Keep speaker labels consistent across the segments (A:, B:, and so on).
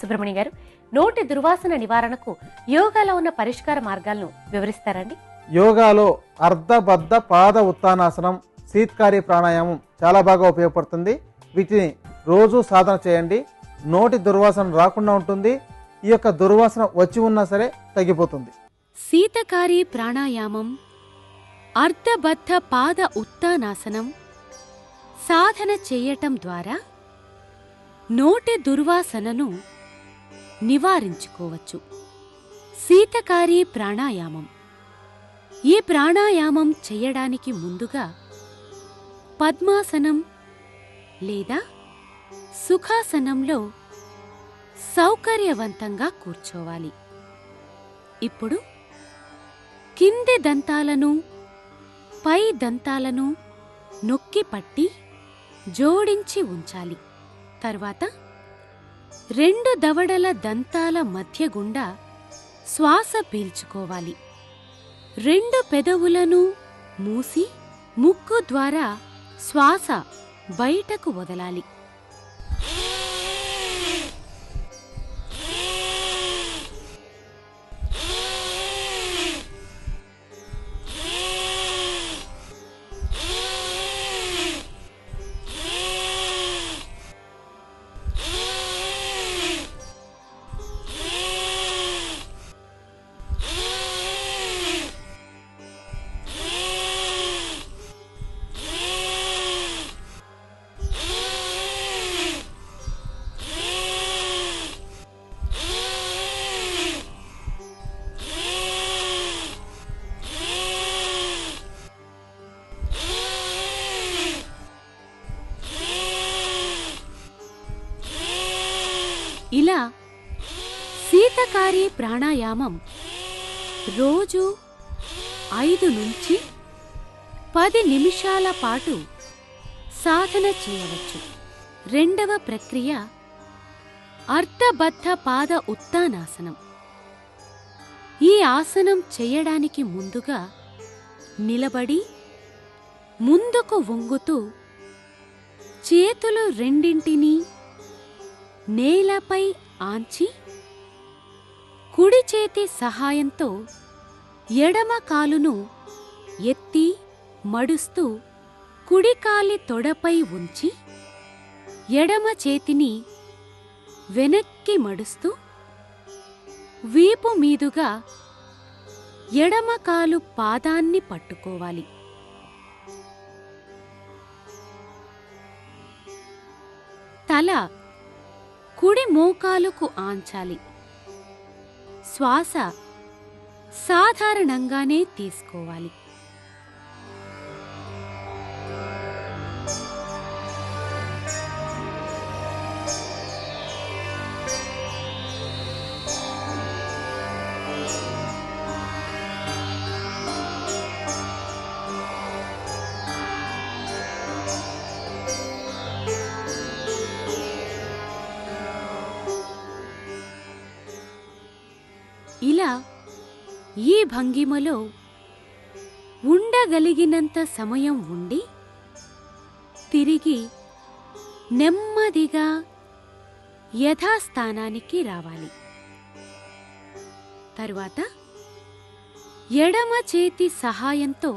A: సుబ్రహ్మణ్య గారు నోటి దుర్వాసన నివారణకు యోగాలో ఉన్న పరిష్కార మార్గాలను వివరిస్తారండి.
B: యోగాలో అర్ధబద్ధ పాద ఉత్తానాసనం శీత్కారి ప్రాణాయామం చాలా బాగా ఉపయోగపడుతుంది. వీటిని రోజు సాధన చేయండి. నోటి దుర్వాసన రాకుండా ఉంటుంది. ఈ యొక్క దుర్వాసన వచ్చి ఉన్నా సరే తగ్గిపోతుంది.
C: శీతకారి ప్రాణాయామం అర్ధబద్ధ పాద ఉత్తానాసనం సాధన చేయటం ద్వారా నోటి దుర్వాసనను నివారించుకోవచ్చు. శీతకారి ప్రాణాయామం. ఈ ప్రాణాయామం చేయడానికి ముందుగా పద్మాసనం లేదా సుఖాసనంలో సౌకర్యవంతంగా కూర్చోవాలి. ఇప్పుడు కింది దంతాలను పై దంతాలను నొక్కి పట్టి జోడించి ఉంచాలి. తర్వాత రెండు దవడల దంతాల మధ్య గుండా శ్వాస పీల్చుకోవాలి. రెండు పెదవులను మూసి ముక్కు ద్వారా శ్వాస బయటకు వదలాలి. ఇలా శీతకారి ప్రాణాయామం రోజు ఐదు నుంచి పది నిమిషాల పాటు సాధన చేయవచ్చు. రెండవ ప్రక్రియ అర్ధబద్ధ పాద ఉత్తానాసనం. ఈ ఆసనం చేయడానికి ముందుగా నిలబడి ముందుకు వంగుతూ చేతులు రెండింటినీ నేలపై ఆంచి కుడి చేతి సహాయంతో ఎడమ కాలును ఎత్తి మడుస్తూ కుడికాలి తొడపై ఉంచి ఎడమ చేతిని వెనక్కి మడుస్తూ వీపు మీదుగా ఎడమ కాలు పాదాన్ని పట్టుకోవాలి. తల కుడి మోకాలుకు ఆంచాలి. శ్వాస సాధారణంగానే తీసుకోవాలి. ఇలా ఈ భంగిమలో ఉండగలిగినంత సమయం ఉండి తిరిగి నెమ్మదిగా యథాస్థానానికి రావాలి. తరువాత ఎడమ చేతి సహాయంతో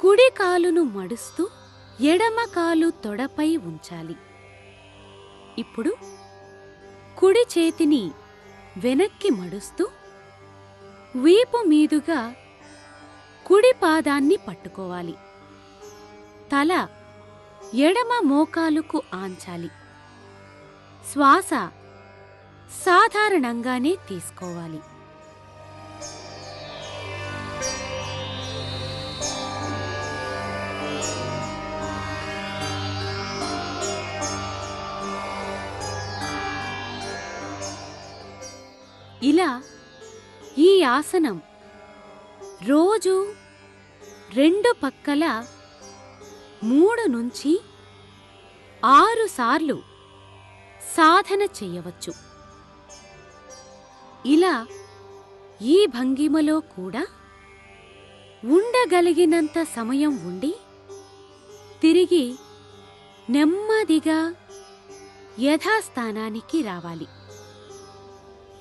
C: కుడి కాలును మడుస్తూ ఎడమ కాలు తొడపై ఉంచాలి. ఇప్పుడు కుడి చేతిని వెనక్కి మడుస్తూ వీపు మీదుగా కుడి పాదాన్ని పట్టుకోవాలి. తల ఎడమ మోకాలుకు ఆంచాలి. శ్వాస సాధారణంగానే తీసుకోవాలి. ఇలా ఈ ఆసనం రోజు రెండు పక్కల మూడు నుంచి ఆరు సార్లు సాధన చేయవచ్చు. ఇలా ఈ భంగిమలో కూడా ఉండగలిగినంత సమయం ఉండి తిరిగి నెమ్మదిగా యథాస్థానానికి రావాలి.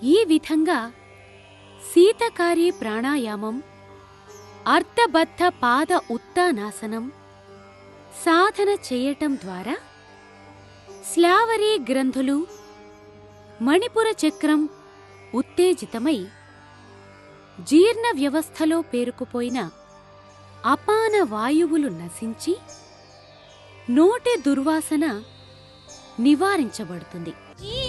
C: ఈ విధంగా శీతకారి ప్రాణాయామం అర్ధబద్ధ పాద ఉత్తానాసనం సాధన చేయటం ద్వారా స్లావరీ గ్రంథులు మణిపుర చక్రం ఉత్తేజితమై జీర్ణ వ్యవస్థలో పేరుకుపోయిన అపాన వాయువులు నశించి నోటి దుర్వాసన నివారించబడుతుంది.
D: ఈ